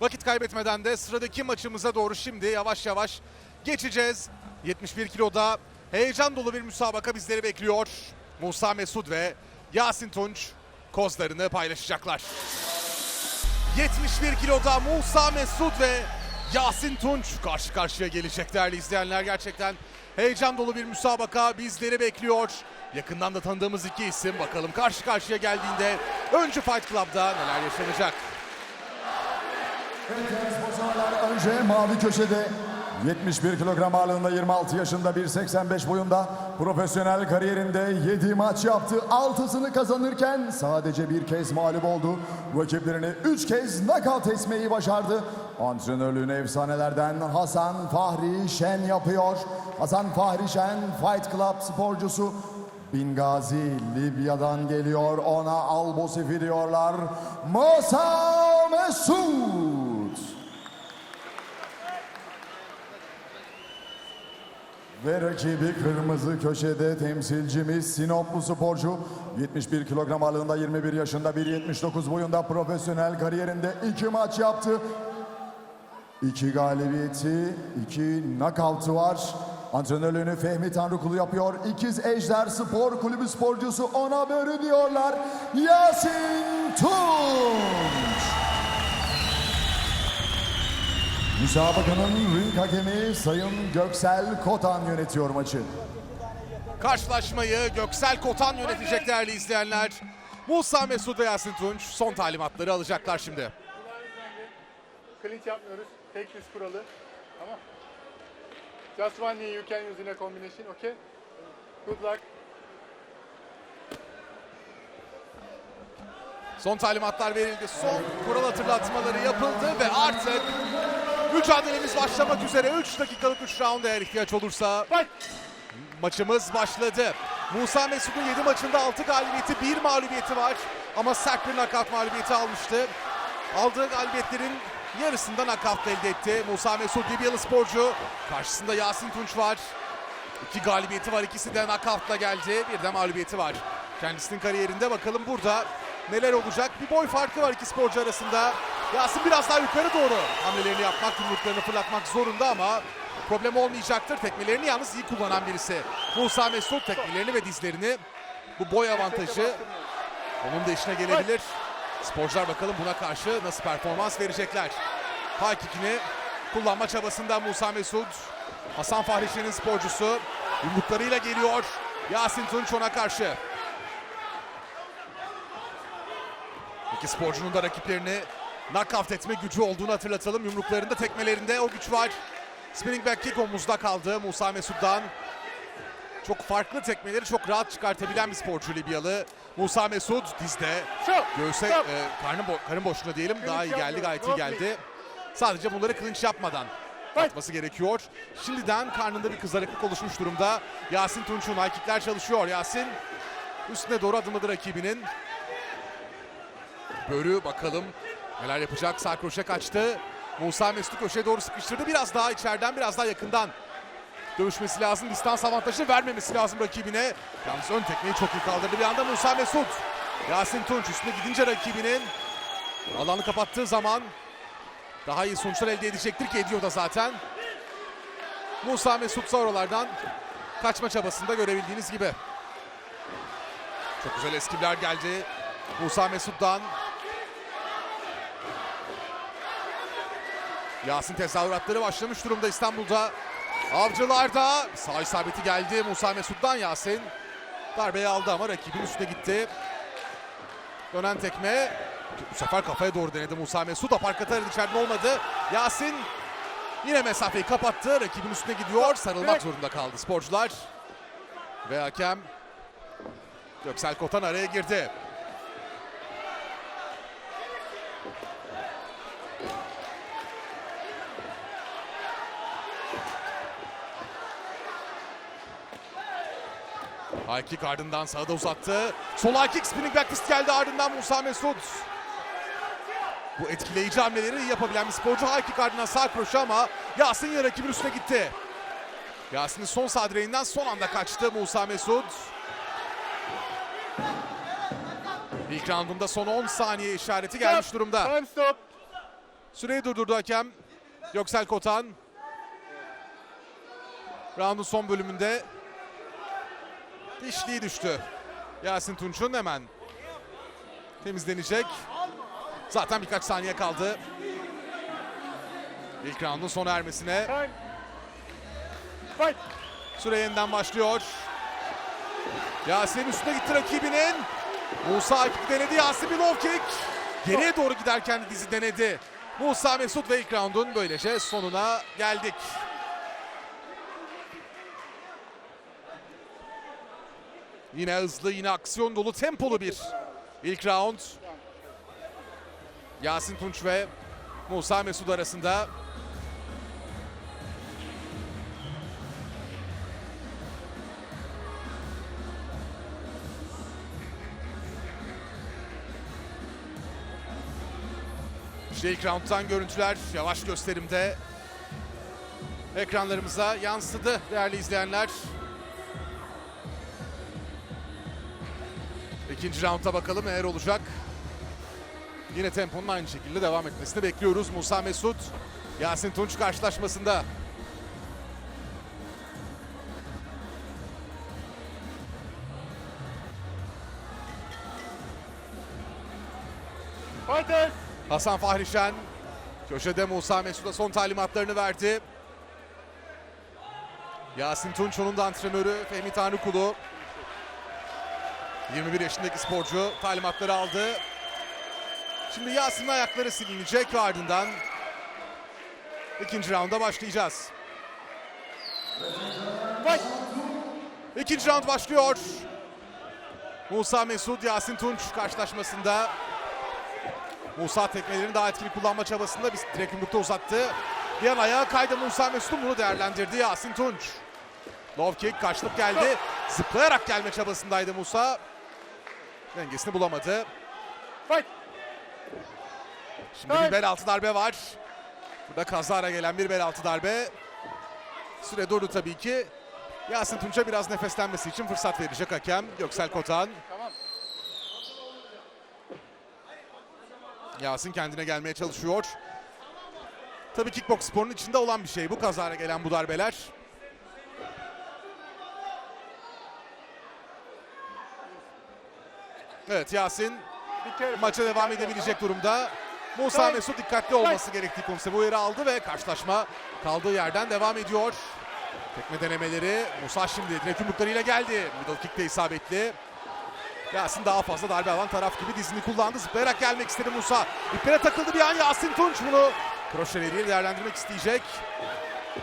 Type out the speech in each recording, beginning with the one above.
Vakit kaybetmeden de sıradaki maçımıza doğru şimdi yavaş yavaş geçeceğiz. 71 kiloda heyecan dolu bir müsabaka bizleri bekliyor. Musa Mesud ve Yasin Tunç kozlarını paylaşacaklar. 71 kiloda Musa Mesud ve Yasin Tunç karşı karşıya gelecek değerli izleyenler. Gerçekten heyecan dolu bir müsabaka bizleri bekliyor. Yakından da tanıdığımız iki isim bakalım karşı karşıya geldiğinde öncü Fight Club'da neler yaşanacak. Sponsorlar önce mavi köşede 71 kilogram ağırlığında 26 yaşında 1.85 boyunda profesyonel kariyerinde 7 maç yaptı. 6'sını kazanırken sadece bir kez mağlup oldu. Rakiplerini 3 kez nakavt etmeyi başardı. Antrenörlüğünü efsanelerden Hasan Fahri Şen yapıyor. Hasan Fahri Şen Fight Club sporcusu Bingazi Libya'dan geliyor. Ona Albosifi diyorlar. Musa Mesud. Ve rakibi kırmızı köşede temsilcimiz Sinoplu sporcu. 71 kilogram ağırlığında 21 yaşında 1.79 boyunda profesyonel kariyerinde iki maç yaptı. İki galibiyeti, iki knockout'u var. Antrenörlüğünü Fehmi Tanrıkulu yapıyor. İkiz Ejder Spor Kulübü sporcusu ona böyle diyorlar. Yasin Tunç. Müsabakanın ring hakemi Sayın Göksel Kotan yönetiyor maçı. Karşılaşmayı Göksel Kotan yönetecek değerli izleyenler. Musa Mesud ve Yasin Tunç son talimatları alacaklar şimdi. Clinch yapmıyoruz. Tek diz kuralı. Tamam. Just one knee you can use in a combination. Okay? Good luck. Son talimatlar verildi. Son kural hatırlatmaları yapıldı ve artık mücadelemiz başlamak üzere. 3 dakikalık 3 round eğer ihtiyaç olursa maçımız başladı. Musa Mesud'un 7 maçında 6 galibiyeti, 1 mağlubiyeti var. Ama sert bir nakavt mağlubiyeti almıştı. Aldığı galibiyetlerin yarısında nakavt elde etti. Musa Mesud Libyalı sporcu. Karşısında Yasin Tunç var. İki galibiyeti var. İkisi de nakavtla geldi. Bir de mağlubiyeti var. Kendisinin kariyerinde bakalım burada neler olacak. Bir boy farkı var iki sporcu arasında. Yasin biraz daha yukarı doğru hamlelerini yapmak, yumruklarını fırlatmak zorunda ama problem olmayacaktır. Tekmelerini yalnız iyi kullanan birisi. Musa Mesut tekmelerini ve dizlerini bu boy avantajı onun da işine gelebilir. Sporcular bakalım buna karşı nasıl performans verecekler. High kick'ini kullanma çabasında Musa Mesud. Hasan Fahrişen'in sporcusu. Yumruklarıyla geliyor. Yasin Tunç ona karşı. İki sporcunun da rakiplerini knockout etme gücü olduğunu hatırlatalım. Yumruklarında, tekmelerinde o güç var. Spinning back kick omuzda kaldı Musa Mesud'dan. Çok farklı tekmeleri çok rahat çıkartabilen bir sporcu Libyalı. Musa Mesud dizde, göğse, e, karnı, bo- karın boşluğuna diyelim daha iyi geldi, gayet iyi geldi. Sadece bunları clinch yapmadan atması gerekiyor. Şimdiden karnında bir kızarıklık oluşmuş durumda. Yasin Tunç'un high kickler çalışıyor. Yasin üstüne doğru adımladı rakibinin. Börü bakalım neler yapacak. Sağ kroşe kaçtı. Musa Mesut'u köşeye doğru sıkıştırdı. Biraz daha içeriden biraz daha yakından dövüşmesi lazım. Distans avantajını vermemesi lazım rakibine. Yalnız ön tekmeyi çok iyi kaldırdı. Bir anda Musa Mesut. Yasin Tunç üstüne gidince rakibinin alanı kapattığı zaman daha iyi sonuçlar elde edecektir ki ediyor da zaten. Musa Mesut oralardan kaçma çabasında görebildiğiniz gibi. Çok güzel eskivler geldi. Musa Mesut'tan. Yasin tezahüratları başlamış durumda İstanbul'da. Avcılarda sağ isabeti geldi Musa Mesut'tan Yasin. Darbeyi aldı ama rakibin üstüne gitti. Dönen tekme. Bu sefer kafaya doğru denedi Musa Mesut. Aparkat aradı içeriden olmadı. Yasin yine mesafeyi kapattı. Rakibin üstüne gidiyor. Sarılmak zorunda kaldı sporcular. Ve hakem Göksel Kotan araya girdi. High kick ardından sağda uzattı. Sol high kick spinning back fist geldi ardından Musa Mesut. Bu etkileyici hamleleri yapabilen bir sporcu. High kick ardından sağ kroşe ama Yasin yine rakibin üstüne gitti. Yasin'in son sağ direğinden son anda kaçtı Musa Mesut. İlk roundunda son 10 saniye işareti gelmiş durumda. Süreyi durdurdu hakem. Göksel Kotan. Round'un son bölümünde dişliği düştü. Yasin Tunç'un hemen temizlenecek. Zaten birkaç saniye kaldı. İlk roundun sona ermesine. Süre yeniden başlıyor. Yasin üstüne gitti rakibinin. Musa Aykut denedi. Yasin bir low kick. Geriye doğru giderken dizi denedi. Musa Mesut ve ilk roundun böylece sonuna geldik. Yine hızlı, yine aksiyon dolu, tempolu bir ilk round. Yasin Tunç ve Musa Mesut arasında. İşte ilk round'dan görüntüler yavaş gösterimde ekranlarımıza yansıdı değerli izleyenler. İkinci round'a bakalım neler olacak. Yine temponun aynı şekilde devam etmesini bekliyoruz. Musa Mesut, Yasin Tunç karşılaşmasında. Fighters. Hasan Fahrişen köşede Musa Mesut'a son talimatlarını verdi. Yasin Tunç onun da antrenörü Fehmi Tanrıkulu. 21 yaşındaki sporcu talimatları aldı. Şimdi Yasin'in ayakları silinecek ve ardından ikinci rounda başlayacağız. Fight. İkinci round başlıyor. Musa Mesut, Yasin Tunç karşılaşmasında. Musa tekmelerini daha etkili kullanma çabasında bir direkt yumrukta uzattı. Bir an ayağa kaydı Musa Mesut'un bunu değerlendirdi Yasin Tunç. Low kick karşılık geldi. Zıplayarak gelme çabasındaydı Musa. Dengesini bulamadı. Fight. Şimdi bir bel altı darbe var. Burada kazara gelen bir bel altı darbe. Süre durdu tabii ki. Yasin Tunç'a biraz nefeslenmesi için fırsat verecek hakem Göksel Kotan. Tamam. Yasin kendine gelmeye çalışıyor. Tabii kickbox sporunun içinde olan bir şey bu kazara gelen bu darbeler. Evet Yasin maça devam edebilecek durumda. Musa. Mesut dikkatli olması gerektiği konusunda bu uyarı aldı ve karşılaşma kaldığı yerden devam ediyor. Tekme denemeleri Musa şimdi direkt yumruklarıyla geldi. Middle kick de isabetli. Yasin daha fazla darbe alan taraf gibi dizini kullandı. Zıplayarak gelmek istedi Musa. İplere takıldı bir an Yasin Tunç bunu kroşeleriyle değerlendirmek isteyecek.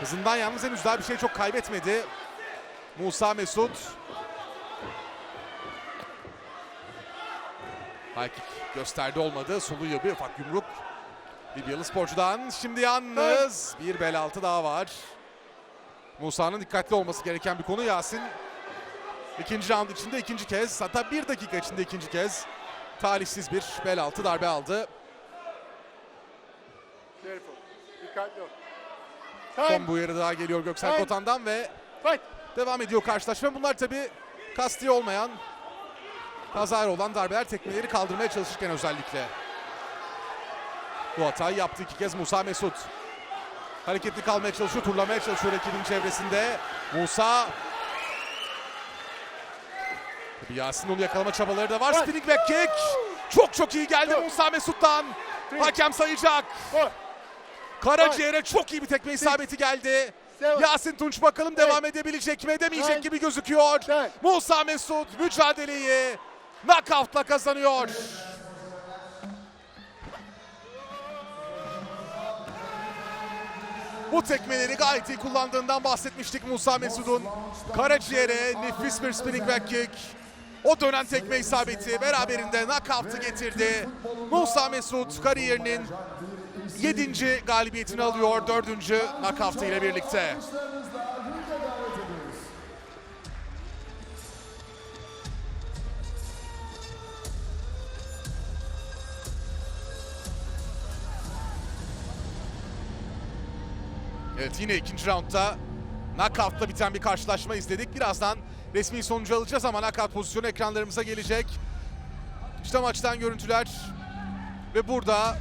Hızından yalnız henüz daha bir şey çok kaybetmedi. Musa Mesut. High kick gösterdi olmadı. Soluyor bir ufak yumruk. Libyalı sporcudan. Şimdi yalnız bir bel altı daha var. Musa'nın dikkatli olması gereken bir konu Yasin. İkinci round içinde ikinci kez hatta bir dakika içinde ikinci kez talihsiz bir bel altı darbe aldı. Careful. Dikkatli ol. Son bu uyarı daha geliyor Göksel. Kotan'dan ve Fight. devam ediyor karşılaşma. Bunlar tabi kasti olmayan kazara olan darbeler tekmeleri kaldırmaya çalışırken özellikle. Bu hatayı yaptı iki kez Musa Mesut. Hareketli kalmaya çalışıyor, turlamaya çalışıyor rakibin çevresinde. Musa Tabii Yasin onu yakalama çabaları da var. Bak. Spinning back kick. Çok çok iyi geldi. Musa Mesut'tan. Hakem sayacak. Four. Karaciğer'e çok iyi bir tekme isabeti geldi. Seven. Yasin Tunç bakalım devam edebilecek mi edemeyecek gibi gözüküyor. Musa Mesut mücadeleyi knockout'la kazanıyor. Bu tekmeleri gayet iyi kullandığından bahsetmiştik Musa Mesut'un. Karaciğer'e nefis bir spinning back kick. O dönen tekme isabeti beraberinde knockout'ı getirdi. Musa Mesut kariyerinin 7. galibiyetini alıyor 4. knockout'ı ile birlikte. Evet yine ikinci roundda knockout'la biten bir karşılaşma izledik. Birazdan resmi sonucu alacağız ama knockout pozisyonu ekranlarımıza gelecek. İşte maçtan görüntüler ve burada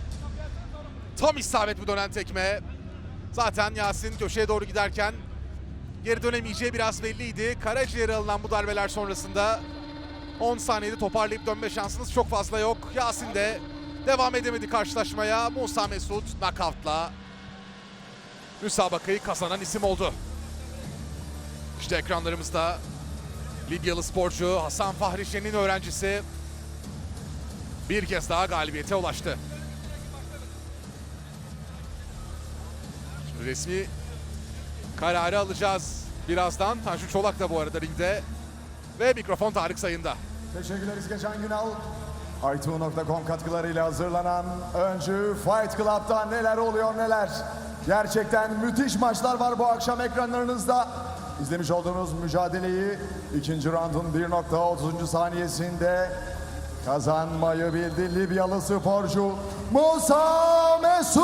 Tam isabet bu dönen tekme. Zaten Yasin köşeye doğru giderken geri dönemeyeceği biraz belliydi. Karaciğere alınan bu darbeler sonrasında 10 saniyede toparlayıp dönme şansınız çok fazla yok. Yasin de devam edemedi karşılaşmaya. Musa Mesut knockoutla müsabakayı kazanan isim oldu. İşte ekranlarımızda Libyalı sporcu Hasan Fahri Şen'in öğrencisi bir kez daha galibiyete ulaştı. Şimdi resmi kararı alacağız birazdan. Tanju Çolak da bu arada ringde ve mikrofon Tarık Sayın'da. Teşekkürler İzgecan Günal. iTunes.com katkılarıyla hazırlanan öncü Fight Club'da neler oluyor neler. Gerçekten müthiş maçlar var bu akşam ekranlarınızda. İzlemiş olduğunuz mücadeleyi ikinci roundun 1.30. saniyesinde kazanmayı bildi Libyalı sporcu Musa Mesut.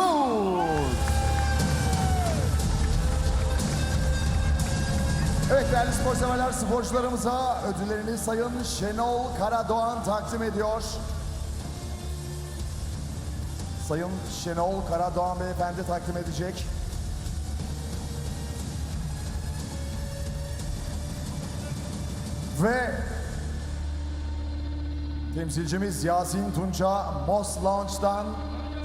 Evet değerli spor severler sporcularımıza ödüllerini Sayın Şenol Karadoğan takdim ediyor. Sayın Şenol Karadoğan beyefendi takdim edecek. Ve temsilcimiz Yasin Tunça Mos Lounge'dan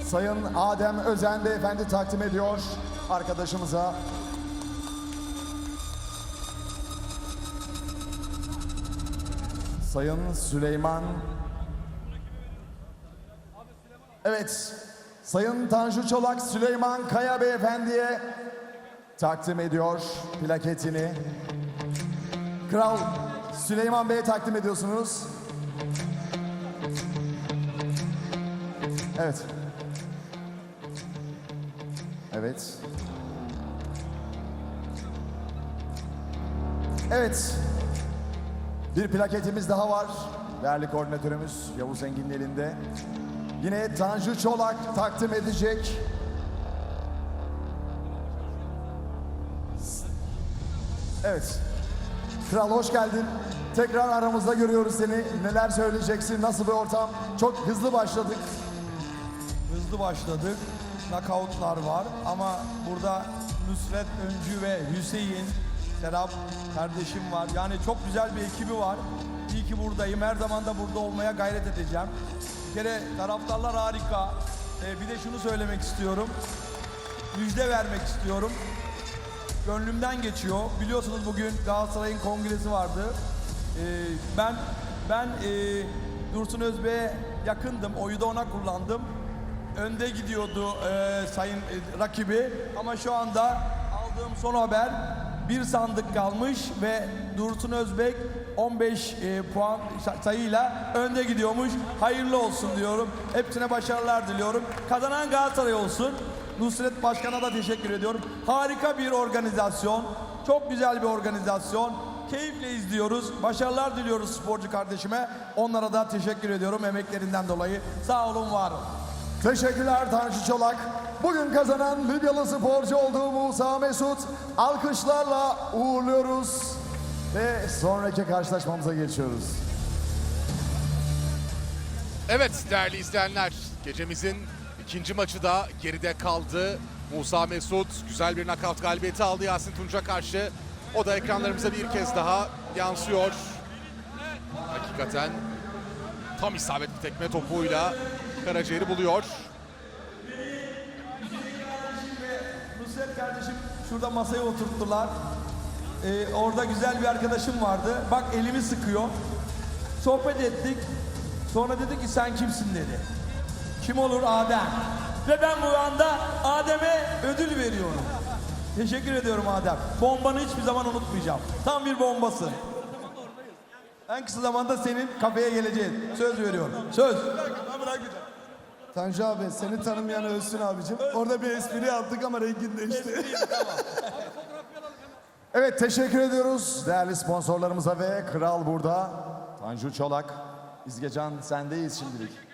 Sayın Adem Özen beyefendi takdim ediyor arkadaşımıza. Sayın Süleyman Evet Sayın Tanju Çolak Süleyman Kaya Beyefendi'ye takdim ediyor plaketini. Kral Süleyman Bey'e takdim ediyorsunuz. Evet. Evet. Evet. Bir plaketimiz daha var. Değerli koordinatörümüz Yavuz Engin'in elinde. Yine Tanju Çolak takdim edecek. Evet. Kral hoş geldin. Tekrar aramızda görüyoruz seni. Neler söyleyeceksin? Nasıl bir ortam? Çok hızlı başladık. Hızlı başladık. Knockoutlar var ama burada Nusret Öncü ve Hüseyin, Serap kardeşim var. Yani çok güzel bir ekibi var. İyi ki buradayım. Her zaman da burada olmaya gayret edeceğim. Bir kere taraftarlar harika. Ee, bir de şunu söylemek istiyorum. Müjde vermek istiyorum. Gönlümden geçiyor. Biliyorsunuz bugün Galatasaray'ın kongresi vardı. Ee, ben ben e, Dursun Özbek'e yakındım. Oyu da ona kullandım. Önde gidiyordu e, sayın e, rakibi. Ama şu anda aldığım son haber bir sandık kalmış ve Dursun Özbek 15 e, puan sayıyla önde gidiyormuş. Hayırlı olsun diyorum. Hepsine başarılar diliyorum. Kazanan Galatasaray olsun. Nusret Başkan'a da teşekkür ediyorum. Harika bir organizasyon. Çok güzel bir organizasyon. Keyifle izliyoruz. Başarılar diliyoruz sporcu kardeşime. Onlara da teşekkür ediyorum emeklerinden dolayı. Sağ olun, var olun. Teşekkürler Tanju Çolak. Bugün kazanan Libyalı sporcu olduğu Musa Mesut alkışlarla uğurluyoruz. Ve sonraki karşılaşmamıza geçiyoruz. Evet değerli izleyenler gecemizin ikinci maçı da geride kaldı. Musa Mesut güzel bir knockout galibiyeti aldı Yasin Tunç'a karşı. O da ekranlarımıza bir kez daha yansıyor. Hakikaten tam isabet bir tekme topuyla karaciğeri buluyor. Nusret kardeşim şurada masaya oturttular. Ee, orada güzel bir arkadaşım vardı. Bak elimi sıkıyor. Sohbet ettik. Sonra dedi ki sen kimsin dedi. Kim olur Adem. Ve ben bu anda Adem'e ödül veriyorum. Teşekkür ediyorum Adem. Bombanı hiçbir zaman unutmayacağım. Tam bir bombası. En kısa zamanda senin kafeye geleceğiz. Söz veriyorum. Söz. Tanju abi seni tanımayan ölsün abicim. Orada bir espri yaptık ama rengin değişti. Evet teşekkür ediyoruz değerli sponsorlarımıza ve Kral burada. Tanju Çolak, İzgecan sendeyiz şimdilik.